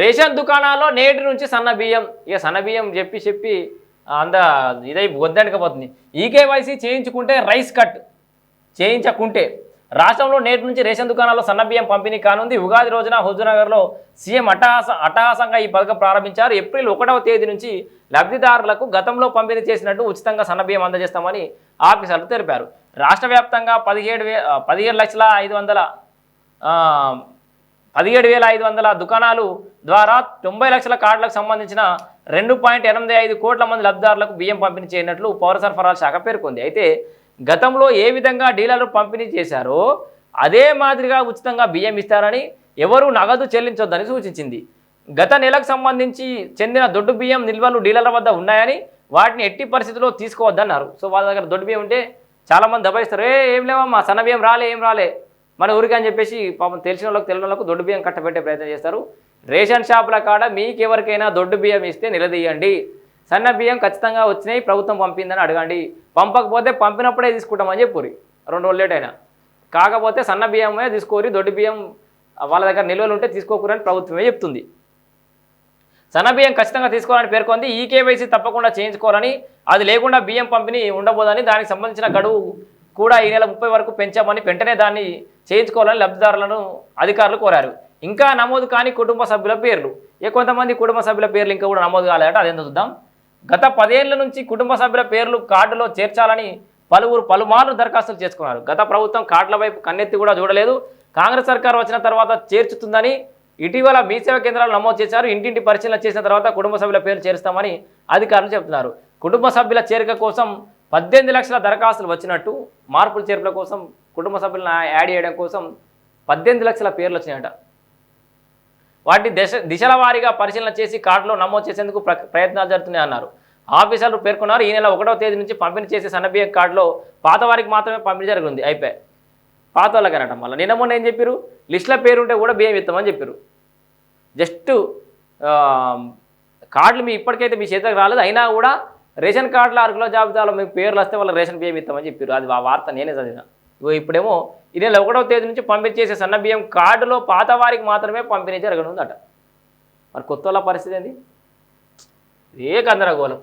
Ration దుకాణాల్లో నేటి నుంచి సన్న బియ్యం ఇక సన్న బియ్యం చెప్పి చెప్పి అంద ఇదై వద్దనకపోతుంది ఈకేవైసీ చేయించుకుంటే రైస్ కట్ చేయించకుంటే. రాష్ట్రంలో నేటి నుంచి రేషన్ దుకాణాల్లో సన్న బియ్యం పంపిణీ కానుంది. ఉగాది రోజున హుజూర్నగర్లో సీఎం అట్టహాస అట్టహాసంగా ఈ పథకం ప్రారంభించారు. ఏప్రిల్ ఒకటవ తేదీ నుంచి లబ్ధిదారులకు గతంలో పంపిణీ చేసినట్టు ఉచితంగా సన్న బియ్యం అందజేస్తామని ఆఫీసర్లు తెలిపారు. రాష్ట్ర వ్యాప్తంగా పదిహేడు వే పదిహేడు లక్షల ఐదు వందల పదిహేడు వేల ఐదు వందల దుకాణాలు ద్వారా తొంభై లక్షల కార్డులకు సంబంధించిన రెండు పాయింట్ ఎనిమిది ఐదు కోట్ల మంది లబ్ధిదారులకు బియ్యం పంపిణీ చేయనట్లు పౌర సరఫరాల శాఖ పేర్కొంది. అయితే గతంలో ఏ విధంగా డీలర్లు పంపిణీ చేశారో అదే మాదిరిగా ఉచితంగా బియ్యం ఇస్తారని ఎవరూ నగదు చెల్లించొద్దని సూచించింది. గత నెలకు సంబంధించి చెందిన దొడ్డు బియ్యం నిల్వలు డీలర్ల వద్ద ఉన్నాయని వాటిని ఎట్టి పరిస్థితుల్లో తీసుకోవద్దన్నారు. సో వాళ్ళ దగ్గర దొడ్డు బియ్యం ఉంటే చాలామంది దబాయిస్తారు. ఏ ఏం లేవమ్మా సన్న బియ్యం రాలే ఏం రాలే. మన ఊరికి అని చెప్పేసి పాపం తెలిసిన వాళ్ళకి తెలియని వాళ్ళకు దొడ్డు బియ్యం కట్టబెట్టే ప్రయత్నం చేస్తారు. రేషన్ షాపుల కాడ మీకు ఎవరికైనా దొడ్డు బియ్యం ఇస్తే నిలదీయండి. సన్న బియ్యం ఖచ్చితంగా వచ్చినాయి ప్రభుత్వం పంపిందని అడగండి. పంపకపోతే పంపినప్పుడే తీసుకుంటామని చెప్పురి రెండు రోజులు లేట్ అయినా. కాకపోతే సన్న బియ్యమే తీసుకోరి దొడ్డు బియ్యం వాళ్ళ దగ్గర నిల్వలు ఉంటే తీసుకోకూరని ప్రభుత్వమే చెప్తుంది. సన్న బియ్యం ఖచ్చితంగా తీసుకోవాలని పేర్కొంది. ఈ కేవైసీ తప్పకుండా చేయించుకోవాలని అది లేకుండా బియ్యం పంపిణీ ఉండబోదని దానికి సంబంధించిన గడువు కూడా ఈ నెల ముప్పై వరకు పెంచామని వెంటనే దాన్ని చేయించుకోవాలని లబ్ధిదారులను అధికారులు కోరారు. ఇంకా నమోదు కాని కుటుంబ సభ్యుల పేర్లు. ఏ కొంతమంది కుటుంబ సభ్యుల పేర్లు ఇంకా కూడా నమోదు కాలేదట అదేందో చూద్దాం. గత పదేళ్ళ నుంచి కుటుంబ సభ్యుల పేర్లు కార్డులో చేర్చాలని పలువురు పలుమార్లు దరఖాస్తులు చేసుకున్నారు. గత ప్రభుత్వం కార్డుల వైపు కన్నెత్తి కూడా చూడలేదు. కాంగ్రెస్ సర్కార్ వచ్చిన తర్వాత చేర్చుతుందని ఇటీవల మీ సేవా కేంద్రాలు నమోదు చేశారు. ఇంటింటి పరిశీలన చేసిన తర్వాత కుటుంబ సభ్యుల పేరు చేరుస్తామని అధికారులు చెబుతున్నారు. కుటుంబ సభ్యుల చేరిక కోసం పద్దెనిమిది లక్షల దరఖాస్తులు వచ్చినట్టు మార్పుల చేర్పుల కోసం కుటుంబ సభ్యులను యాడ్ చేయడం కోసం పద్దెనిమిది లక్షల పేర్లు వచ్చినాయట. వాటిని దశ దిశల వారీగా పరిశీలన చేసి కార్డులో నమోదు చేసేందుకు ప్ర ప్రయత్నాలు జరుగుతున్నాయి అన్నారు. ఆఫీసర్లు పేర్కొన్నారు ఈ నెల ఒకటవ తేదీ నుంచి పంపిణీ చేసే సన్నబియ్యం కార్డులో పాత వారికి మాత్రమే పంపిణీ జరుగుతుంది అయిపోయి పాత వాళ్ళకనట మళ్ళీ నిన్న మొన్న ఏం చెప్పారు లిస్టులో పేరు ఉంటే కూడా బియ్యం ఇస్తామని చెప్పారు జస్ట్ కార్డులు మీ ఇప్పటికైతే మీ చేతికి రాలేదు. అయినా కూడా రేషన్ కార్డుల అరకులో జాబితాలో మీకు పేర్లు వస్తే వాళ్ళ రేషన్ బియ్యం ఇస్తామని చెప్పారు. అది ఆ వార్త నేనే చదివిన. ఇప్పుడేమో ఈ నెల ఒకటవ తేదీ నుంచి పంపించేసే సన్న బియ్యం కార్డులో పాత వారికి మాత్రమే పంపిణీ జరగనుందట. మరి కొత్త వాళ్ళ పరిస్థితి ఏంది? ఏ గందరగోళం.